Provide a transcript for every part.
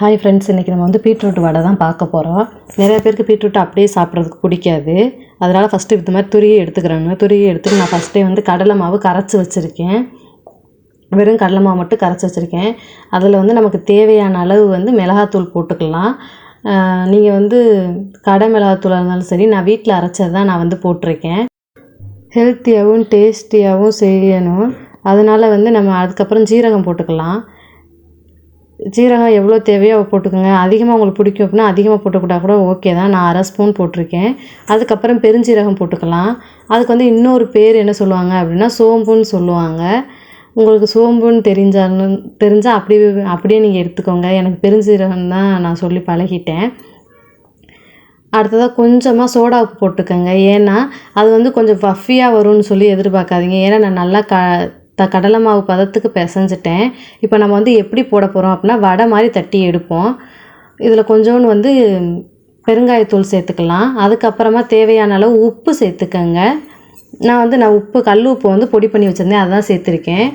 Hi friends இன்றைக்கி நம்ம வந்து பீட்ரூட் வடை தான் பார்க்க போகிறோம் நிறைய பேருக்கு பீட்ரூட் அப்படியே சாப்பிட்றதுக்கு பிடிக்காது. அதனால் ஃபஸ்ட்டு இது மாதிரி துரியை எடுத்துக்கிறாங்க துருகி எடுத்துட்டு நான் ஃபஸ்ட்டே வந்து கடலை மாவு கரைச்சி வச்சுருக்கேன். வெறும் கடலை மாவு மட்டும் கரைச்சி வச்சுருக்கேன். அதில் வந்து நமக்கு தேவையான அளவு வந்து மிளகாத்தூள் போட்டுக்கலாம். நீங்கள் வந்து கடை மிளகாத்தூளாக இருந்தாலும் சரி நான் வீட்டில் அரைச்சது தான் நான் வந்து போட்டிருக்கேன். ஹெல்த்தியாகவும் டேஸ்டியாகவும் செய்யணும். அதனால் வந்து நம்ம அதுக்கப்புறம் ஜீரகம் போட்டுக்கலாம். ஜீரகம் எவ்வளோ தேவையோ போட்டுக்கோங்க. அதிகமாக உங்களுக்கு பிடிக்கும் அப்படின்னா அதிகமாக போட்டுக்கிட்டா கூட ஓகே தான். நான் அரை ஸ்பூன் போட்டிருக்கேன். அதுக்கப்புறம் பெருஞ்சீரகம் போட்டுக்கலாம். அதுக்கு வந்து இன்னொரு பேர் என்ன சொல்லுவாங்க அப்படின்னா சோம்புன்னு சொல்லுவாங்க. உங்களுக்கு சோம்புன்னு தெரிஞ்சாலும் தெரிஞ்சால் அப்படி அப்படியே நீங்கள் எடுத்துக்கோங்க. எனக்கு பெருஞ்சீரகம் தான் நான் சொல்லி பழகிட்டேன். அடுத்ததாக கொஞ்சமாக சோடா உப்பு போட்டுக்கோங்க. ஏன்னா அது வந்து கொஞ்சம் பஃபியாக வரும்னு சொல்லி எதிர்பார்க்காதீங்க. ஏன்னா நான் நல்லா க த கடலை மாவு பதத்துக்கு பிசைஞ்சிட்டேன். இப்போ நம்ம வந்து எப்படி போட போகிறோம் அப்படின்னா வடை மாதிரி தட்டி எடுப்போம். இதில் கொஞ்சோண்டு வந்து பெருங்காயத்தூள் சேர்த்துக்கலாம். அதுக்கப்புறமா தேவையான அளவு உப்பு சேர்த்துக்கங்க. நான் வந்து நான் உப்பு கல் உப்பு வந்து பொடி பண்ணி வச்சுருந்தேன். அதான் சேர்த்துருக்கேன்.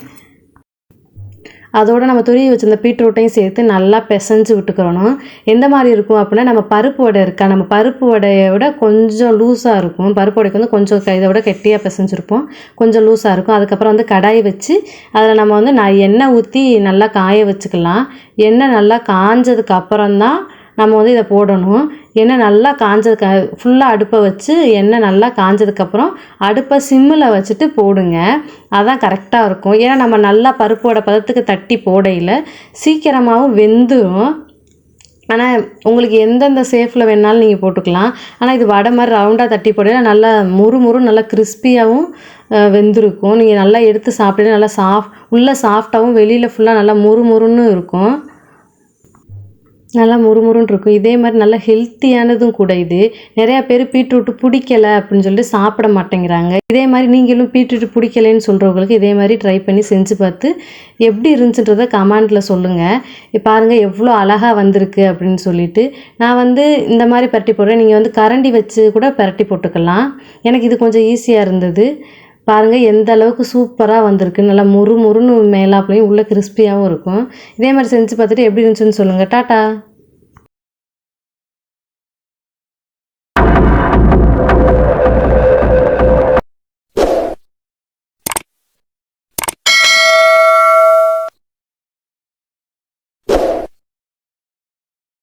அதோடு நம்ம துருவி வச்சிருந்த பீட்ரூட்டையும் சேர்த்து நல்லா பிசைஞ்சு விட்டுக்கிறணும். எந்த மாதிரி இருக்கும் அப்படின்னா நம்ம பருப்பு வடை இருக்கா நம்ம பருப்பு வடையை விட கொஞ்சம் லூஸாக இருக்கும். பருப்பு வடைக்கு வந்து கொஞ்சம் இதை விட கெட்டியாக பிசைஞ்சிருப்போம். கொஞ்சம் லூஸாக இருக்கும். அதுக்கப்புறம் வந்து கடாய் வச்சு அதில் நம்ம வந்து நான் எண்ணெய் ஊற்றி நல்லா காய வச்சுக்கலாம். எண்ணெய் நல்லா காஞ்சதுக்கு அப்புறம் தான் நம்ம வந்து இதை போடணும். எண்ணெய் நல்லா காஞ்சதுக்கு ஃபுல்லாக அடுப்பை வச்சு எண்ணெய் நல்லா காஞ்சதுக்கப்புறம் அடுப்பை சிம்மில் வச்சுட்டு போடுங்க. அதான் கரெக்டாக இருக்கும். ஏன்னா நம்ம நல்லா பருப்போட பதத்துக்கு தட்டி போடையில் சீக்கிரமாகவும் வெந்துடும் ஆனால் உங்களுக்கு எந்தெந்த சேஃபில் வேணாலும் நீங்கள் போட்டுக்கலாம். ஆனால் இது வடை மாதிரி ரவுண்டாக தட்டி போடையில் நல்லா முறு முறு நல்லா கிறிஸ்பியாகவும் வெந்திருக்கும். நீங்கள் நல்லா எடுத்து சாப்பிட்டு நல்லா சாஃப்ட் உள்ளே சாஃப்டாகவும் வெளியில் ஃபுல்லாக நல்லா முறு முறுன்னு இருக்கும். நல்லா முறுமுறுன்னு இருக்கும். இதே மாதிரி நல்லா ஹெல்த்தியானதும் கூட இது. நிறையா பேர் பீட்ரூட்டு பிடிக்கல அப்படின்னு சொல்லிட்டு சாப்பிட மாட்டேங்கிறாங்க. இதே மாதிரி நீங்களும் பீட்ரூட் பிடிக்கலைன்னு சொல்கிறவங்களுக்கு இதே மாதிரி ட்ரை பண்ணி செஞ்சு பார்த்து எப்படி இருந்துச்சுன்றதை கமெண்ட்டில் சொல்லுங்கள் பாருங்கள் எவ்வளோ அழகாக வந்திருக்கு அப்படின்னு சொல்லிட்டு. நான் வந்து இந்த மாதிரி பரட்டி போடுறேன். நீங்கள் வந்து கரண்டி வச்சு கூட பரட்டி போட்டுக்கலாம். எனக்கு இது கொஞ்சம் ஈஸியாக இருந்தது. பாருங்கள் எந்த அளவுக்கு சூப்பராக வந்திருக்கு. நல்லா முறு முறுன்னு மேலாப்லையும் உள்ளே கிறிஸ்பியாகவும் இருக்கும். இதே மாதிரி செஞ்சு பார்த்துட்டு எப்படி இருந்துச்சுன்னு சொல்லுங்கள் டாட்டா.